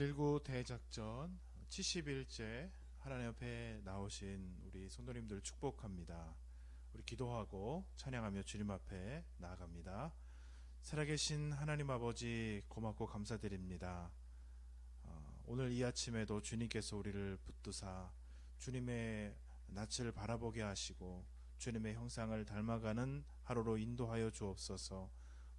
119 대작전 70일째 하나님 앞에 나오신 우리 성도님들 축복합니다. 우리 기도하고 찬양하며 주님 앞에 나아갑니다. 살아계신 하나님 아버지 고맙고 감사드립니다. 어, 오늘 이 아침에도 주님께서 우리를 붙드사 주님의 낯을 바라보게 하시고 주님의 형상을 닮아가는 하루로 인도하여 주옵소서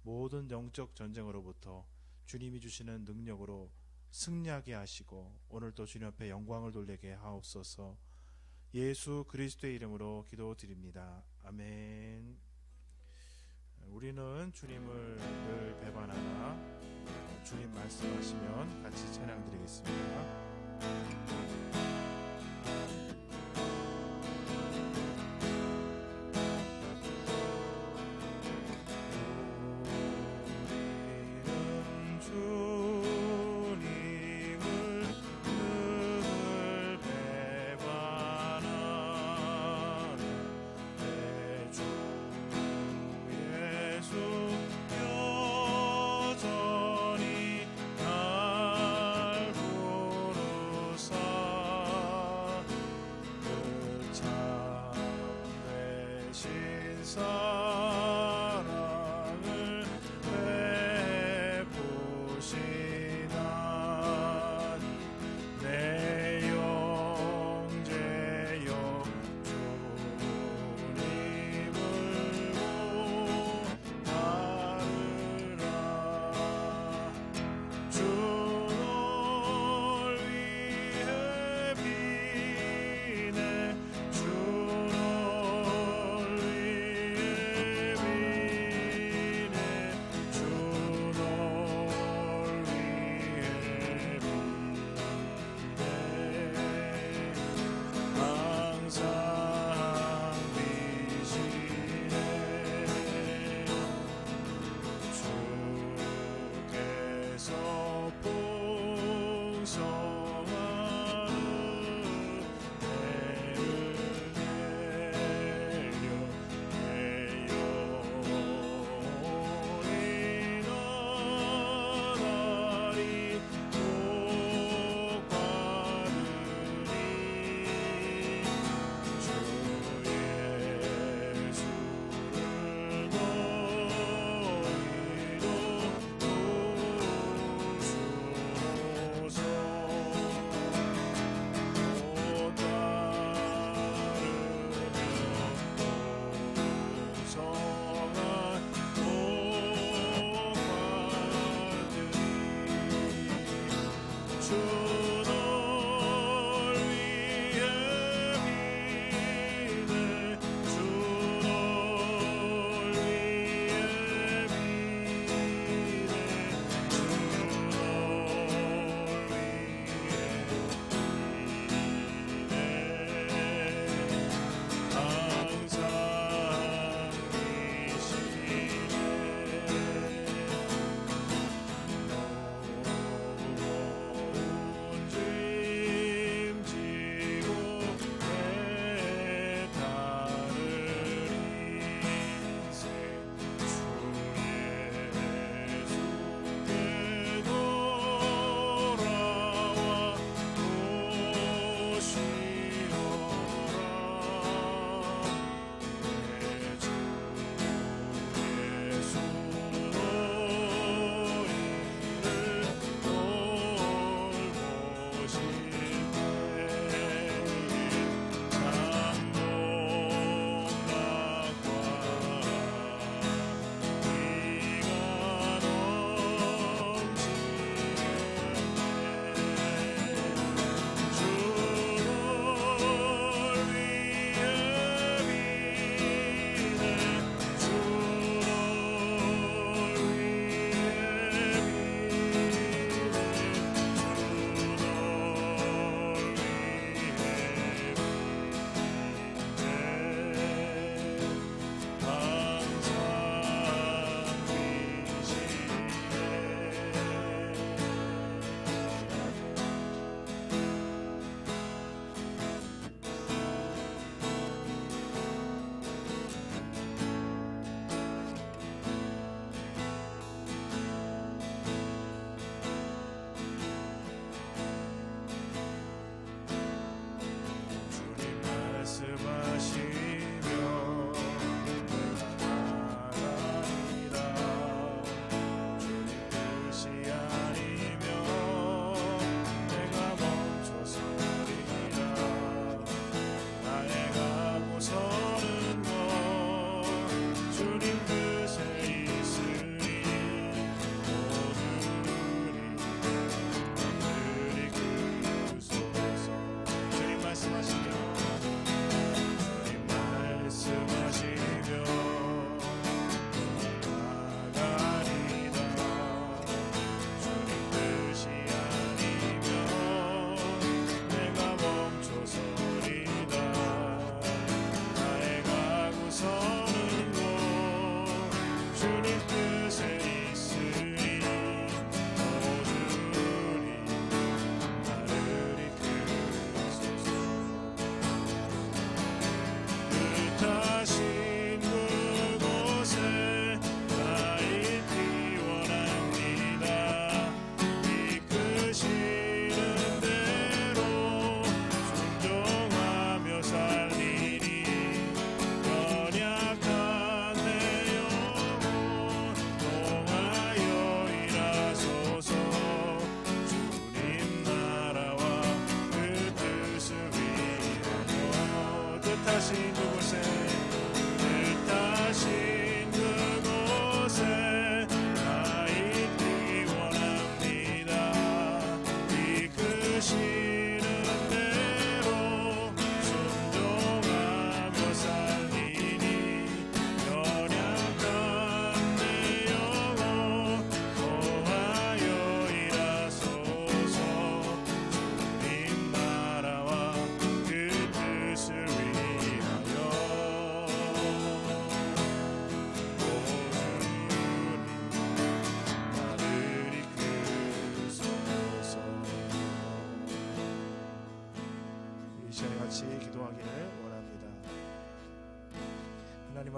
모든 영적 전쟁으로부터 주님이 주시는 능력으로 승리하게 하시고 오늘도 주님 앞에 영광을 돌리게 하옵소서 예수 그리스도의 이름으로 기도드립니다. 아멘. 우리는 주님을 늘 배반하나 주님 말씀하시면 같이 찬양 드리겠습니다. 되신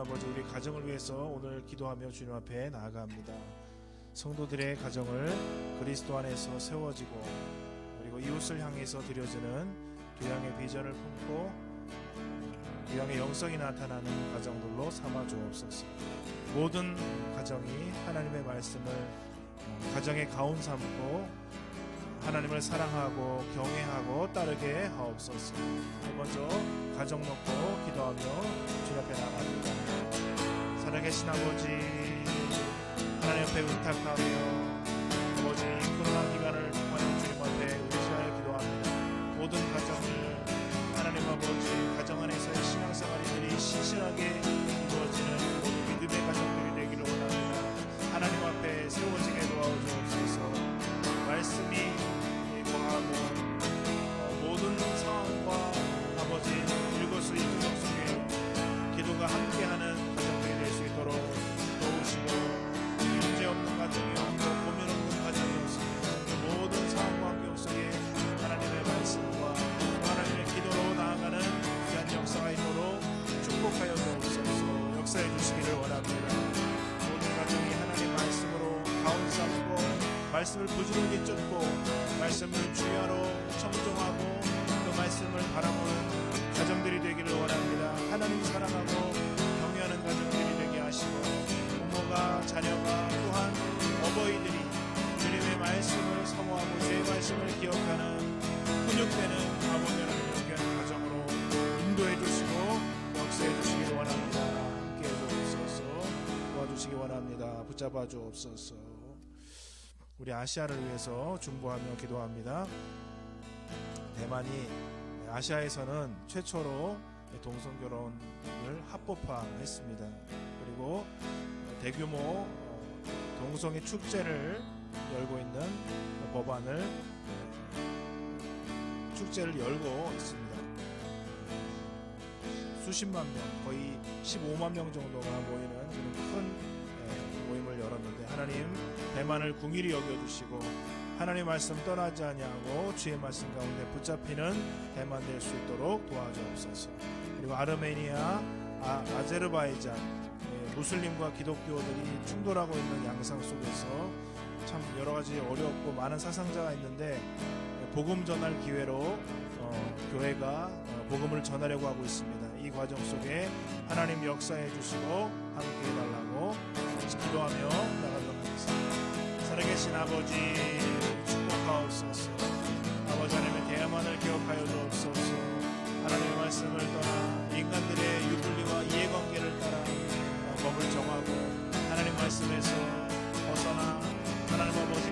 아버지 우리 가정을 위해서 오늘 기도하며 주님 앞에 나아갑니다 성도들의 가정을 그리스도 안에서 세워지고 그리고 이웃을 향해서 드려지는 교양의 비전을 품고 교양의 영성이 나타나는 가정들로 삼아 주옵소서. 모든 가정이 하나님의 말씀을 어, 가정의 가운 삼고 하나님을 사랑하고 경외하고 따르게 하옵소서. 먼저 가정 놓고 기도하며 주 앞에 나갑니다. 살아계신 아버지 하나님 앞에 의탁하며 아버지 이 코로나 기간을 통하여 주님 앞에 의지하여 기도합니다. 모든 가정을 하나님 아버지 가정 안에서의 신앙생활이들이 신실하게 말씀을 부지런히 쫓고 말씀을 주야로 청종하고 그 말씀을 바라보는 가정들이 되기를 원합니다. 하나님 사랑하고 경외하는 가정들이 되게 하시고 부모가 자녀가 또한 어버이들이 주님의 말씀을 사모하고 주의 말씀을 기억하는 훈육되는 아버지 하나님 귀한 가정으로 인도해 주시고 역사해 주시기 원합니다. 함께 해 주옵소서 도와주시기 원합니다. 붙잡아 주옵소서 우리 아시아를 위해서 중보하며 기도합니다. 대만이 아시아에서는 최초로 동성 결혼을 합법화했습니다. 그리고 대규모 어, 동성애 축제를 열고 있는 법안을 축제를 열고 있습니다. 수십만 명, 거의 15만 명 정도가 모이는 그런 큰 예, 모임을 열었는데 하나님 대만을 궁일이 여겨주시고 하나님 말씀 떠나지 아니하고 주의 말씀 가운데 붙잡히는 대만 될 수 있도록 도와주옵소서. 그리고 아르메니아, 아, 아제르바이잔 예, 무슬림과 기독교들이 충돌하고 있는 양상 속에서 참 여러 가지 어렵고 많은 사상자가 있는데 예, 복음 전할 기회로 어, 교회가 어, 복음을 전하려고 하고 있습니다. 이 과정 속에 하나님 역사해 주시고 함께 해달라고 기도하며 나가도록 하겠습니다. 살아계신 아버지 축복하옵소서. 아버지 하나님의 대야만을 기억하여 주옵소서. 하나님의 말씀을 떠나 인간들의 유불리와 이해관계를 따라 어, 법을 정하고 하나님 말씀에서 벗어나 하나님 아버지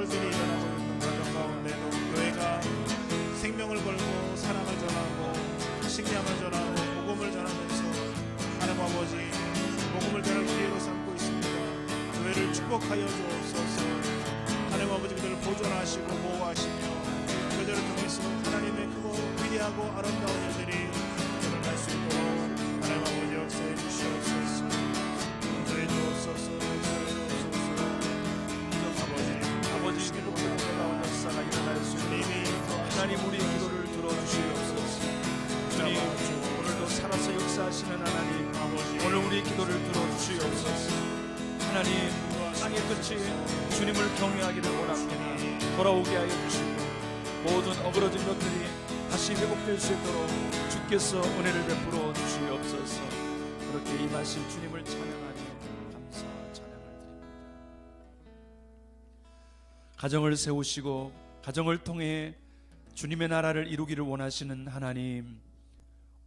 유혈 충 우리 기도를 들어주시옵소서. 하나님 땅의 끝이 주님을 경외하기를 원합니다. 돌아오게 하여 주시고 모든 어그러진 것들이 다시 회복될 수 있도록 주께서 은혜를 베풀어 주시옵소서. 그렇게 임하신 주님을 찬양하며 감사 찬양을 드립니다. 가정을 세우시고 가정을 통해 주님의 나라를 이루기를 원하시는 하나님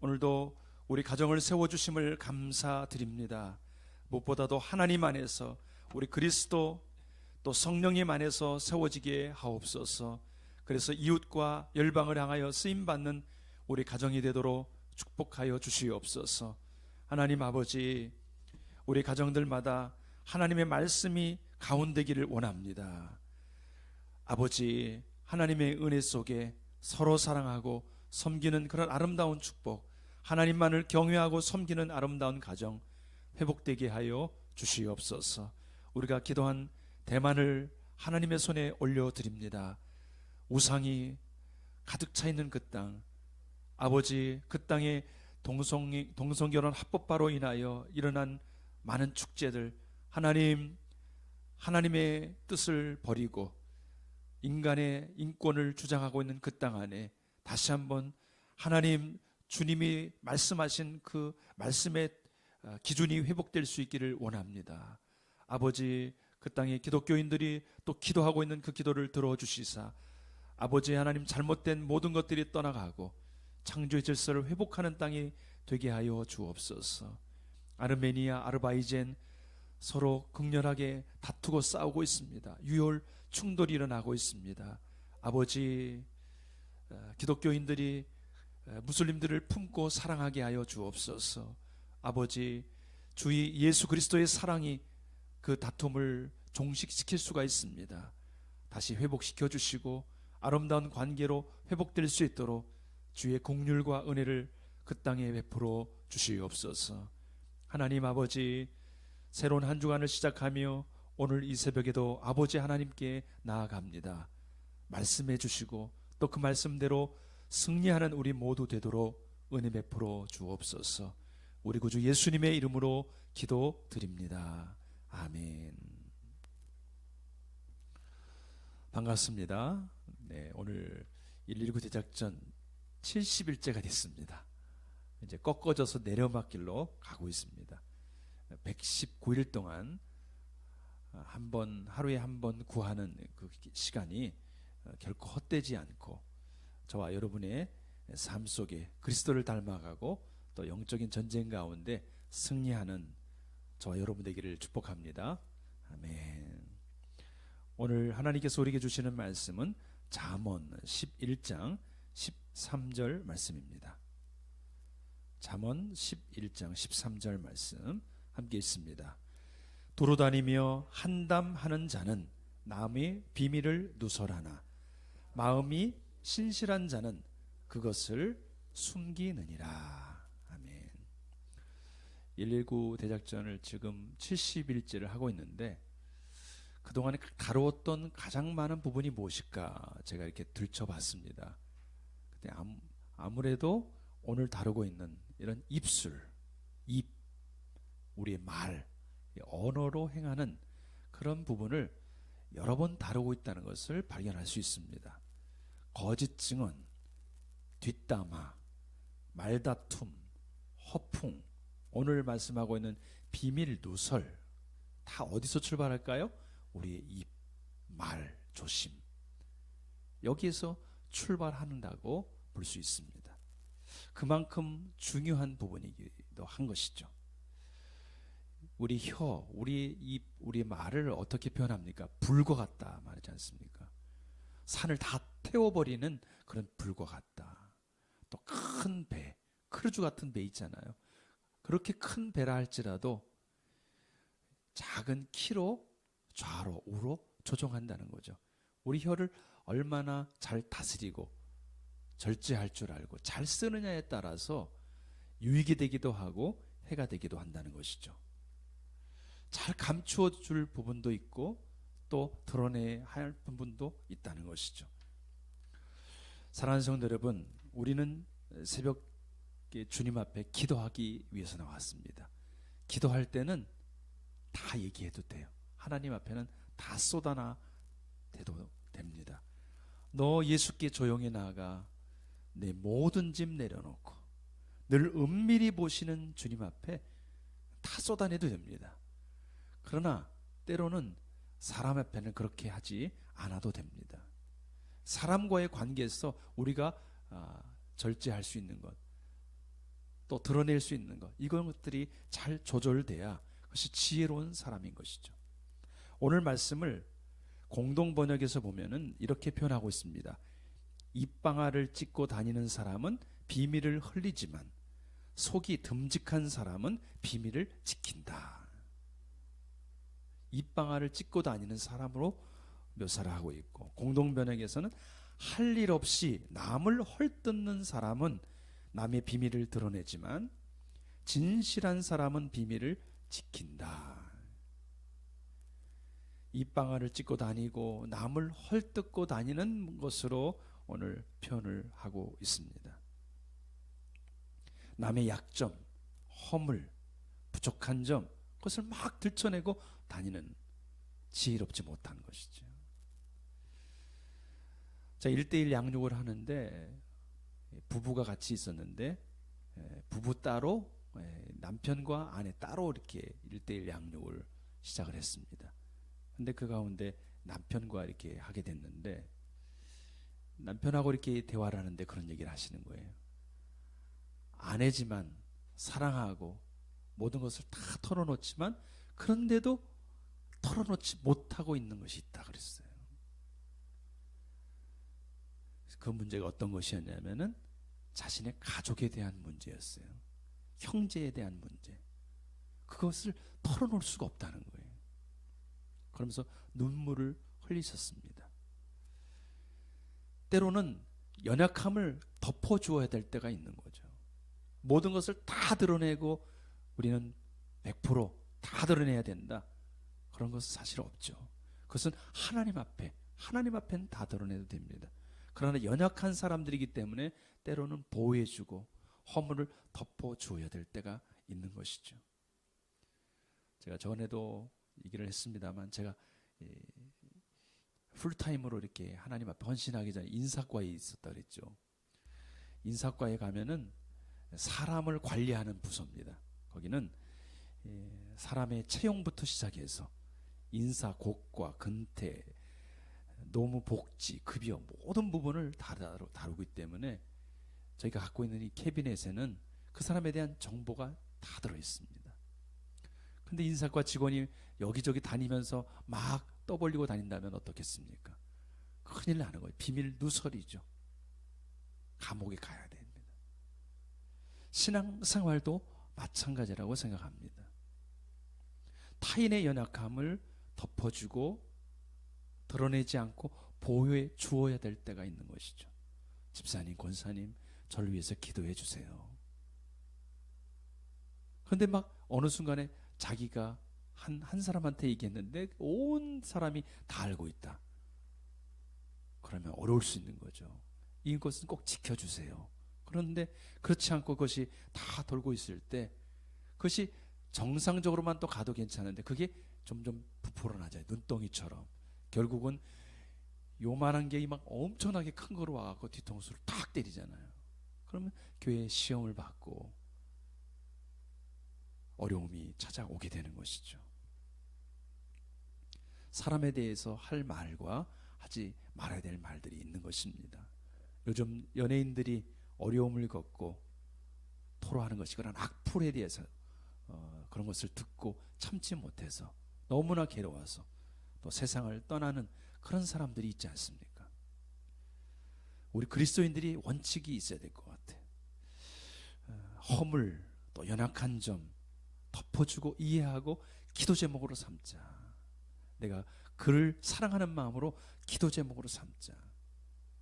오늘도 우리 가정을 세워주심을 감사드립니다. 무엇보다도 하나님 안에서 우리 그리스도 또 성령님 안에서 세워지게 하옵소서. 그래서 이웃과 열방을 향하여 쓰임 받는 우리 가정이 되도록 축복하여 주시옵소서. 하나님 아버지, 우리 가정들마다 하나님의 말씀이 가운데기를 원합니다. 아버지, 하나님의 은혜 속에 서로 사랑하고 섬기는 그런 아름다운 축복, 하나님만을 경외하고 섬기는 아름다운 가정 회복되게 하여 주시옵소서. 우리가 기도한 대만을 하나님의 손에 올려 드립니다. 우상이 가득 차 있는 그 땅, 아버지 그 땅에 동성 동성결혼 합법화로 인하여 일어난 많은 축제들 하나님 하나님의 뜻을 버리고 인간의 인권을 주장하고 있는 그 땅 안에 다시 한번 하나님 주님이 말씀하신 그 말씀의 어, 기준이 회복될 수 있기를 원합니다. 아버지 그 땅에 기독교인들이 또 기도하고 있는 그 기도를 들어주시사 아버지 하나님 잘못된 모든 것들이 떠나가고 창조의 질서를 회복하는 땅이 되게 하여 주옵소서. 아르메니아, 아르바이젠 서로 극렬하게 다투고 싸우고 있습니다. 유혈 충돌이 일어나고 있습니다. 아버지 어, 기독교인들이 어, 무슬림들을 품고 사랑하게 하여 주옵소서. 아버지 주의 예수 그리스도의 사랑이 그 다툼을 종식시킬 수가 있습니다. 다시 회복시켜 주시고 아름다운 관계로 회복될 수 있도록 주의 공률과 은혜를 그 땅에 베풀어 주시옵소서. 하나님 아버지 새로운 한 주간을 시작하며 오늘 이 새벽에도 아버지 하나님께 나아갑니다. 말씀해 주시고 또 그 말씀대로 승리하는 우리 모두 되도록 은혜 베풀어 주옵소서. 우리 구주 예수님의 이름으로 기도드립니다. 아멘. 반갑습니다. 네, 오늘 119 대작전 70일째가 됐습니다. 이제 꺾어져서 내려막길로 가고 있습니다. 119일 동안 한 번 하루에 한 번 구하는 그 시간이 결코 헛되지 않고 저와 여러분의 삶 속에 그리스도를 닮아가고 또 영적인 전쟁 가운데 승리하는 저와 여러분 되기를 축복합니다. 아멘. 오늘 하나님께서 우리에게 주시는 말씀은 잠언 11장 13절 말씀입니다. 잠언 11장 13절 말씀 함께 있습니다. 도로 다니며 한담하는 자는 남의 비밀을 누설하나 마음이 신실한 자는 그것을 숨기느니라. 아멘. 119 대작전을 지금 70일째를 하고 있는데 그동안에 다루었던 가장 많은 부분이 무엇일까 제가 이렇게 들춰봤습니다. 근데 아무래도 오늘 다루고 있는 이런 입술, 입, 우리의 말, 언어로 행하는 그런 부분을 여러 번 다루고 있다는 것을 발견할 수 있습니다. 거짓 증언, 뒷담화, 말다툼, 허풍, 오늘 말씀하고 있는 비밀 누설 다 어디서 출발할까요? 우리의 입, 말, 조심. 여기에서 출발한다고 볼 수 있습니다. 그만큼 중요한 부분이기도 한 것이죠. 우리 혀, 우리 입, 우리 말을 어떻게 표현합니까? 불과 같다 말하지 않습니까? 산을 다 태워버리는 그런 불과 같다. 또 큰 배, 크루즈 같은 배 있잖아요. 그렇게 큰 배라 할지라도 작은 키로 좌로 우로 조종한다는 거죠. 우리 혀를 얼마나 잘 다스리고 절제할 줄 알고 잘 쓰느냐에 따라서 유익이 되기도 하고 해가 되기도 한다는 것이죠. 잘 감추어 줄 부분도 있고 또 드러내야 할 부분도 있다는 것이죠. 사랑하는 성도 여러분, 우리는 새벽 이렇게 주님 앞에 기도하기 위해서 나왔습니다. 기도할 때는 다 얘기해도 돼요. 하나님 앞에는 다 쏟아나 대도 됩니다. 너 예수께 조용히 나아가 내 모든 짐 내려놓고 늘 은밀히 보시는 주님 앞에 다 쏟아내도 됩니다. 그러나 때로는 사람 앞에는 그렇게 하지 않아도 됩니다. 사람과의 관계에서 우리가 아, 절제할 수 있는 것, 또 드러낼 수 있는 것, 이런 것들이 잘 조절돼야 그것이 지혜로운 사람인 것이죠. 오늘 말씀을 공동 번역에서 보면은 이렇게 표현하고 있습니다. 입방아를 찢고 다니는 사람은 비밀을 흘리지만 속이 듬직한 사람은 비밀을 지킨다. 입방아를 찢고 다니는 사람으로 묘사를 하고 있고 공동 번역에서는 할 일 없이 남을 헐뜯는 사람은 남의 비밀을 드러내지만 진실한 사람은 비밀을 지킨다. 입방아를 찢고 다니고 남을 헐뜯고 다니는 것으로 오늘 표현을 하고 있습니다. 남의 약점, 허물, 부족한 점, 그것을 막 들춰내고 다니는 지혜롭지 못한 것이죠. 자, 1대1 양육을 하는데 부부가 같이 있었는데 에, 부부 따로 에, 남편과 아내 따로 이렇게 1대1 양육을 시작을 했습니다. 근데 그 가운데 남편과 이렇게 하게 됐는데 남편하고 이렇게 대화를 하는데 그런 얘기를 하시는 거예요. 아내지만 사랑하고 모든 것을 다 털어놓지만 그런데도 털어놓지 못하고 있는 것이 있다 그랬어요. 그 문제가 어떤 것이었냐면은 자신의 가족에 대한 문제였어요. 형제에 대한 문제. 그것을 털어놓을 수가 없다는 거예요. 그러면서 눈물을 흘리셨습니다. 때로는 연약함을 덮어주어야 될 때가 있는 거죠. 모든 것을 다 드러내고 우리는 100%다 드러내야 된다. 그런 것은 사실 없죠. 그것은 하나님 앞에, 하나님 앞에는 다 드러내도 됩니다. 그러나 연약한 사람들이기 때문에 때로는 보호해주고 허물을 덮어주어야 될 때가 있는 것이죠. 제가 전에도 얘기를 했습니다만 제가 이, 풀타임으로 이렇게 하나님 앞에 헌신하기 전에 인사과에 있었다 그랬죠. 인사과에 가면은 사람을 관리하는 부서입니다. 거기는 예, 사람의 채용부터 시작해서 인사, 곡과 근태, 노무 복지, 급여 모든 부분을 다 다루, 다루기 때문에 저희가 갖고 있는 이 캐비넷에는 그 사람에 대한 정보가 다 들어 있습니다. 근데 인사과 직원이 여기저기 다니면서 막 떠벌리고 다닌다면 어떻겠습니까? 큰일 나는 거예요. 비밀 누설이죠. 감옥에 가야 됩니다. 신앙생활도 마찬가지라고 생각합니다. 타인의 연약함을 덮어주고 드러내지 않고 보호해 주어야 될 때가 있는 것이죠. 집사님, 권사님, 저를 위해서 기도해 주세요. 그런데 막 어느 순간에 자기가 한, 한 사람한테 얘기했는데 온 사람이 다 알고 있다. 그러면 어려울 수 있는 거죠. 이것은 꼭 지켜주세요. 그런데 그렇지 않고 그것이 다 돌고 있을 때 그것이 정상적으로만 또 가도 괜찮은데 그게 점점 부풀어 나져요. 눈덩이처럼. 결국은 요만한 게 막 엄청나게 큰 거로 와갖고 뒤통수를 탁 때리잖아요. 그러면 교회에 시험을 받고 어려움이 찾아오게 되는 것이죠. 사람에 대해서 할 말과 하지 말아야 될 말들이 있는 것입니다. 요즘 연예인들이 어려움을 겪고 토로하는 것이 그런 악플에 대해서 어, 그런 것을 듣고 참지 못해서 너무나 괴로워서 또 세상을 떠나는 그런 사람들이 있지 않습니까? 우리 그리스도인들이 원칙이 있어야 될 것 같아. 어, 허물 또 연약한 점 덮어주고 이해하고 기도 제목으로 삼자. 내가 그를 사랑하는 마음으로 기도 제목으로 삼자.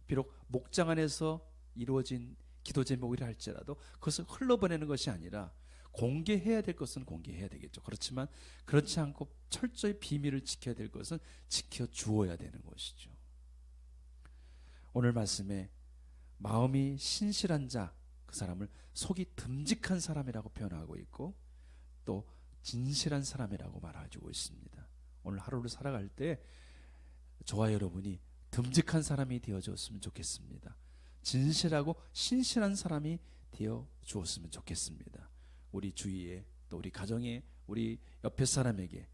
비록 목장 안에서 이루어진 기도 제목이라 할지라도 그것을 흘러보내는 것이 아니라 공개해야 될 것은 공개해야 되겠죠. 그렇지만 그렇지 않고 철저히 비밀을 지켜야 될 것은 지켜 주어야 되는 것이죠. 오늘 말씀에 마음이 신실한 자 그 사람을 속이 듬직한 사람이라고 표현하고 있고 또 진실한 사람이라고 말해주고 있습니다. 오늘 하루를 살아갈 때 저와 여러분이 듬직한 사람이 되어줬으면 좋겠습니다. 진실하고 신실한 사람이 되어 주었으면 좋겠습니다. 우리 주위에 또 우리 가정에 우리 옆에 사람에게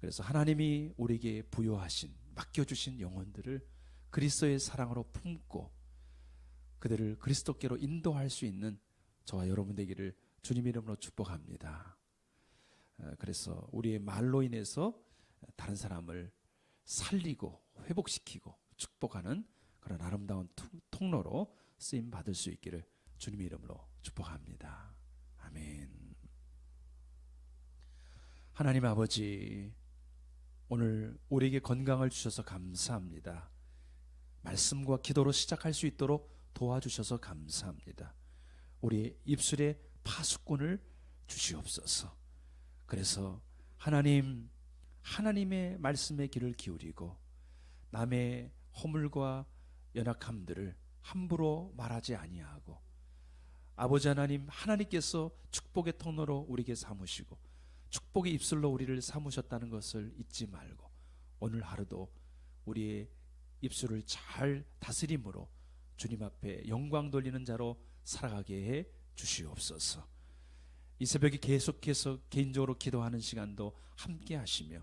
그래서 하나님이 우리에게 부여하신 맡겨주신 영혼들을 그리스도의 사랑으로 품고 그들을 그리스도께로 인도할 수 있는 저와 여러분 되기를 주님 이름으로 축복합니다. 어, 그래서 우리의 말로 인해서 다른 사람을 살리고 회복시키고 축복하는 그런 아름다운 통- 통로로 쓰임 받을 수 있기를 주님 이름으로 축복합니다. 아멘. 하나님 아버지 오늘 우리에게 건강을 주셔서 감사합니다. 말씀과 기도로 시작할 수 있도록 도와주셔서 감사합니다. 우리 입술에 파수꾼을 주시옵소서. 그래서 하나님 하나님의 말씀에 귀를 기울이고 남의 허물과 연약함들을 함부로 말하지 아니하고 아버지 하나님 하나님께서 축복의 통로로 우리에게 삼으시고 축복의 입술로 우리를 삼으셨다는 것을 잊지 말고 오늘 하루도 우리의 입술을 잘 다스림으로 주님 앞에 영광 돌리는 자로 살아가게 해 주시옵소서. 이 새벽에 계속해서 개인적으로 기도하는 시간도 함께 하시며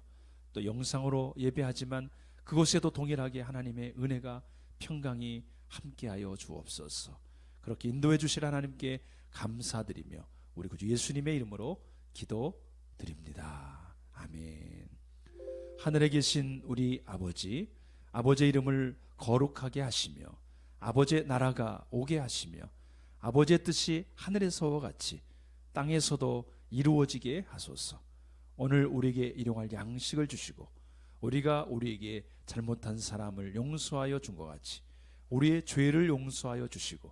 또 영상으로 예배하지만 그곳에도 동일하게 하나님의 은혜가 평강이 함께하여 주옵소서. 그렇게 인도해 주실 하나님께 감사드리며 우리 구주 예수님의 이름으로 기도드립니다. 아멘. 하늘에 계신 우리 아버지, 아버지의 이름을 거룩하게 하시며 아버지의 나라가 오게 하시며 아버지의 뜻이 하늘에서와 같이 땅에서도 이루어지게 하소서. 오늘 우리에게 일용할 양식을 주시고 우리가 우리에게 잘못한 사람을 용서하여 준 것 같이 우리의 죄를 용서하여 주시고